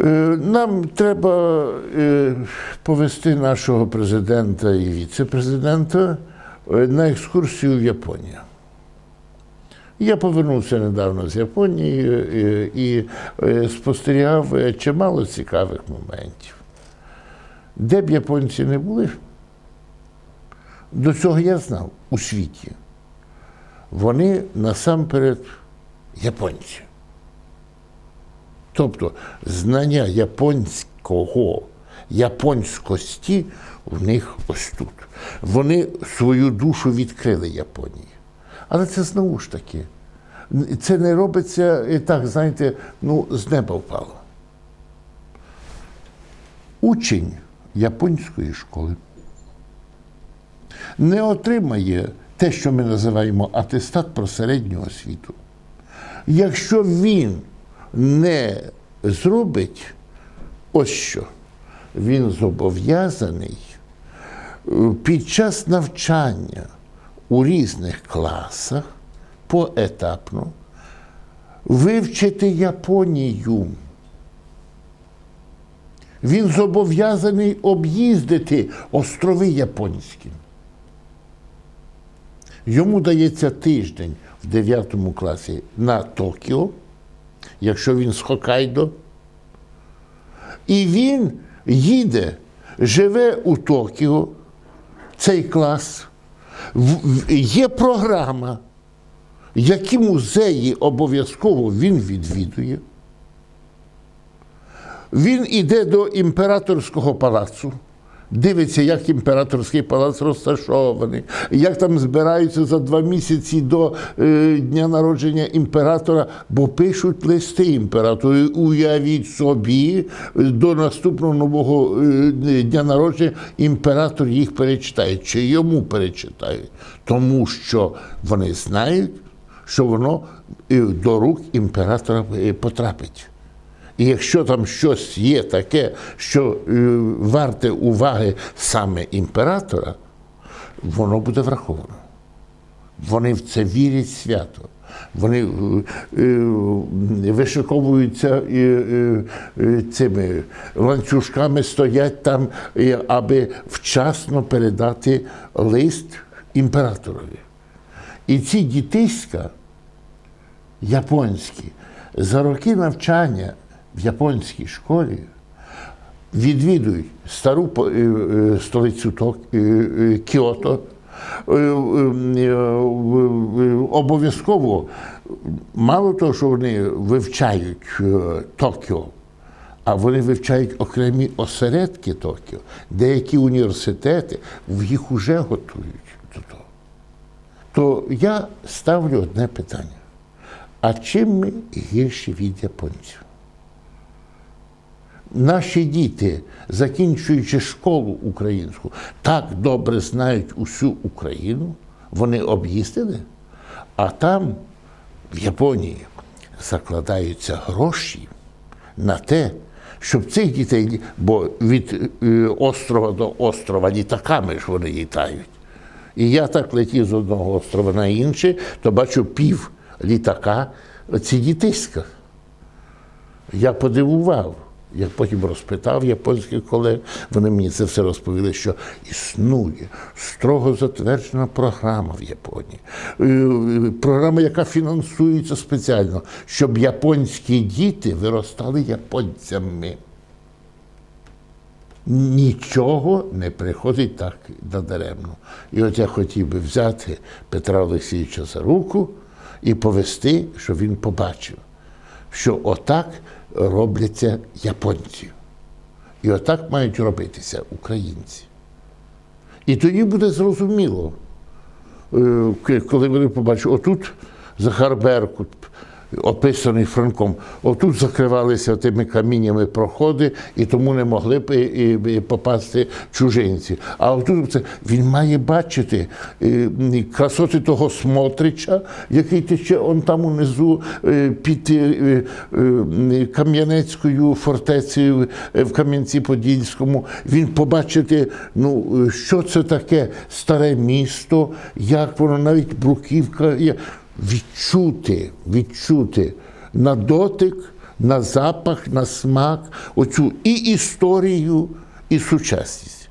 Е, Нам треба е, повести нашого президента і віце-президента е, на екскурсію в Японію. Я повернувся недавно з Японії і спостерігав чимало цікавих моментів. Де б японці не були, до цього я знав у світі. Вони насамперед японці. Тобто знання японського, японськості в них ось тут. Вони свою душу відкрили Японії. Але це знову ж таки, це не робиться так, знаєте, ну, з неба впало. Учень японської школи не отримає те, що ми називаємо атестат про середню освіту. Якщо він не зробить ось що, він зобов'язаний е, під час навчання у різних класах поетапно вивчити Японію. Він зобов'язаний об'їздити острови японські. Йому дається тиждень в 9 класі на Токіо, якщо він з Хокайдо. І він їде, живе у Токіо, цей клас. Є програма, які музеї обов'язково він відвідує. Він іде до імператорського палацу, дивиться, як імператорський палац розташований, як там збираються за два місяці до е, дня народження імператора, бо пишуть листи імператору. Уявіть собі, е, до наступного нового е, дня народження імператор їх перечитає. Чи йому перечитають? Тому що вони знають, що воно е, до рук імператора е, потрапить. І якщо там щось є таке, що е, варте уваги саме імператора, воно буде враховано. Вони в це вірять свято. Вони е, е, вишиковуються цими ланцюжками, стоять там, аби вчасно передати лист імператорові. І ці дітиська японські за роки навчання в японській школі відвідують стару столицю Кіото. Обов'язково, мало того, що вони вивчають е, Токіо, а вони вивчають окремі осередки Токіо, деякі університети їх уже готують до того. То я ставлю одне питання. А чим ми гірші від японців? Наші діти, закінчуючи школу українську, так добре знають усю Україну, вони об'їздили, а там, в Японії, закладаються гроші на те, щоб цих дітей, бо від е, острова до острова літаками ж вони літають. І я так летів з одного острова на інший, то бачу пів літака ці дітиська. Я подивував. Я потім розпитав японських колег, вони мені це все розповіли, що існує строго затверджена програма в Японії. Е, Програма, яка фінансується спеціально, щоб японські діти виростали японцями. Нічого не приходить так надаремно. І от я хотів би взяти Петра Олексійовича за руку і повести, щоб він побачив, що отак робляться японці. І отак мають робитися українці. І тоді буде зрозуміло, е, коли вони побачать, отут Захар Беркут, описаний Франком, отут закривалися тими каміннями проходи, і тому не могли б і, і- і попасти чужинці. А отут це він має бачити е, красоти того Смотрича, який тече он там унизу е, під е, Кам'янецькою фортецею в Кам'янці-Подільському. Він побачити, ну, що це таке старе місто, як воно навіть бруківка. Відчути, відчути на дотик на запах, на смак, оцю і історію, і сучасність.